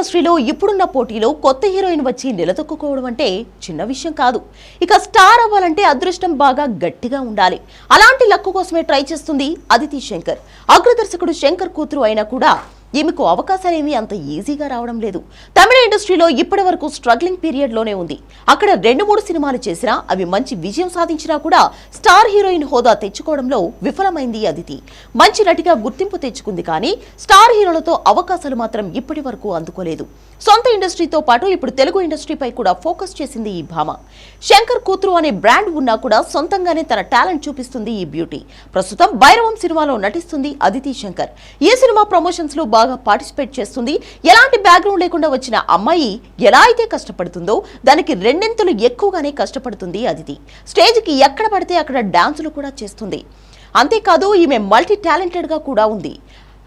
ఇండస్ట్రీలో ఇప్పుడున్న పోటీలో కొత్త హీరోయిన్ వచ్చి నిలదొక్కుకోవడం అంటే చిన్న విషయం కాదు. ఇక స్టార్ అవ్వాలంటే అదృష్టం బాగా గట్టిగా ఉండాలి. అలాంటి లక్కు కోసమే ట్రై చేస్తుంది అదితి శంకర్. అగ్రదర్శకుడు శంకర్ కూతురు అయినా కూడా ఈమెకు అవకాశాలేమీ అంత ఈజీగా రావడం లేదు. తమిళ ఇండస్ట్రీలో ఇప్పటి వరకు స్ట్రగ్లింగ్ పీరియడ్లోనే ఉంది. అక్కడ రెండు మూడు సినిమాలు చేసినా అవి మంచి విజయం సాధించినా కూడా స్టార్ హీరోయిన్ హోదా తెచ్చుకోవడంలో విఫలమైంది అదితి. మంచి నటిగా గుర్తింపు తెచ్చుకుంది కానీ స్టార్ హీరోలతో అవకాశాలు మాత్రం ఇప్పటి వరకు అందుకోలేదు. సొంత ఇండస్ట్రీతో పాటు ఇప్పుడు తెలుగు ఇండస్ట్రీపై కూడా ఫోకస్ చేసింది ఈ భామ. శంకర్ కూతురు అనే బ్రాండ్ ఉన్నా కూడా సొంతంగానే తన టాలెంట్ చూపిస్తుంది ఈ బ్యూటీ. ప్రస్తుతం భైరవం సినిమాలో నటిస్తుంది అదితి శంకర్. ఈ సినిమా ప్రమోషన్స్లో బాగా పార్టిసిపేట్ చేస్తుంది. ఎలాంటి బ్యాక్గ్రౌండ్ లేకుండా వచ్చిన అమ్మాయి ఎలా అయితే కష్టపడుతుందో దానికి రెండింతలు ఎక్కువగానే కష్టపడుతుంది అదితి స్టేజ్కి ఎక్కడ పడితే అక్కడ డాన్సులు కూడా చేస్తుంది. అంతేకాదు ఈమె మల్టీ టాలెంటెడ్గా కూడా ఉంది.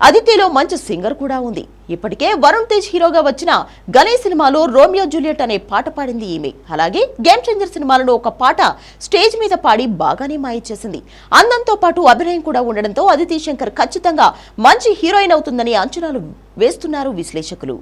అదితిలో మంచి సింగర్ కూడా ఉంది. ఇప్పటికే వరుణ్ తేజ్ హీరోగా వచ్చిన గణేష్ సినిమాలో రోమియో జూలియట్ అనే పాట పాడింది ఈమె. అలాగే గేమ్ చేంజర్ సినిమాలలో ఒక పాట స్టేజ్ మీద పాడి బాగానే మాయ చేసింది. అందంతో పాటు అభినయం కూడా ఉండడంతో అదితి శంకర్ ఖచ్చితంగా మంచి హీరోయిన్ అవుతుందని అంచనాలు వేస్తున్నారు విశ్లేషకులు.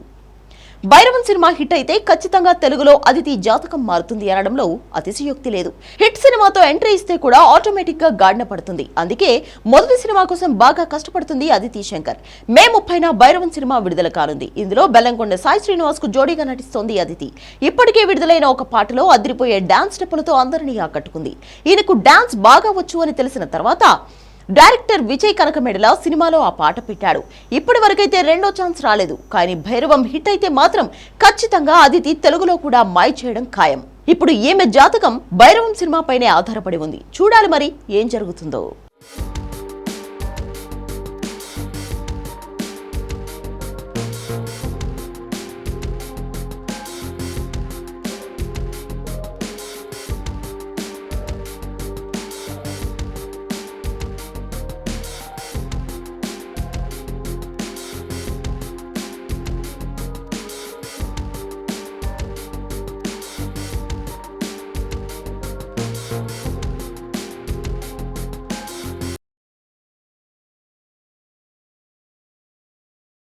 భైరవన్ సినిమా హిట్ అయితే ఖచ్చితంగా తెలుగులో అదితి జాతకం మారుతుంది అనడంలో అతిశయోక్తి లేదు. హిట్ సినిమాతో ఎంట్రీ ఇస్తే కూడా ఆటోమేటిక్గా గాడిన పడుతుంది. అందుకే మొదటి సినిమా కోసం బాగా కష్టపడుతుంది అదితి శంకర్. మే ముప్పైన భైరవన్ సినిమా విడుదల కానుంది. ఇందులో బెల్లంకొండ సాయి శ్రీనివాస్కు జోడీగా నటిస్తోంది అదితి. ఇప్పటికే విడుదలైన ఒక పాటలో అదిరిపోయే డాన్స్ స్టెప్పులతో అందరినీ ఆకట్టుకుంది. ఈయనకు డాన్స్ బాగా వచ్చు అని తెలిసిన తర్వాత డైరెక్టర్ విజయ్ కనకమేడల సినిమాలో ఆ పాట పెట్టాడు. ఇప్పటి వరకైతే రెండో ఛాన్స్ రాలేదు. కానీ భైరవం హిట్ అయితే మాత్రం ఖచ్చితంగా అదితి తెలుగులో కూడా మై చేయడం ఖాయం. ఇప్పుడు ఈమె జాతకం భైరవం సినిమాపైనే ఆధారపడి ఉంది. చూడాలి మరి ఏం జరుగుతుందో.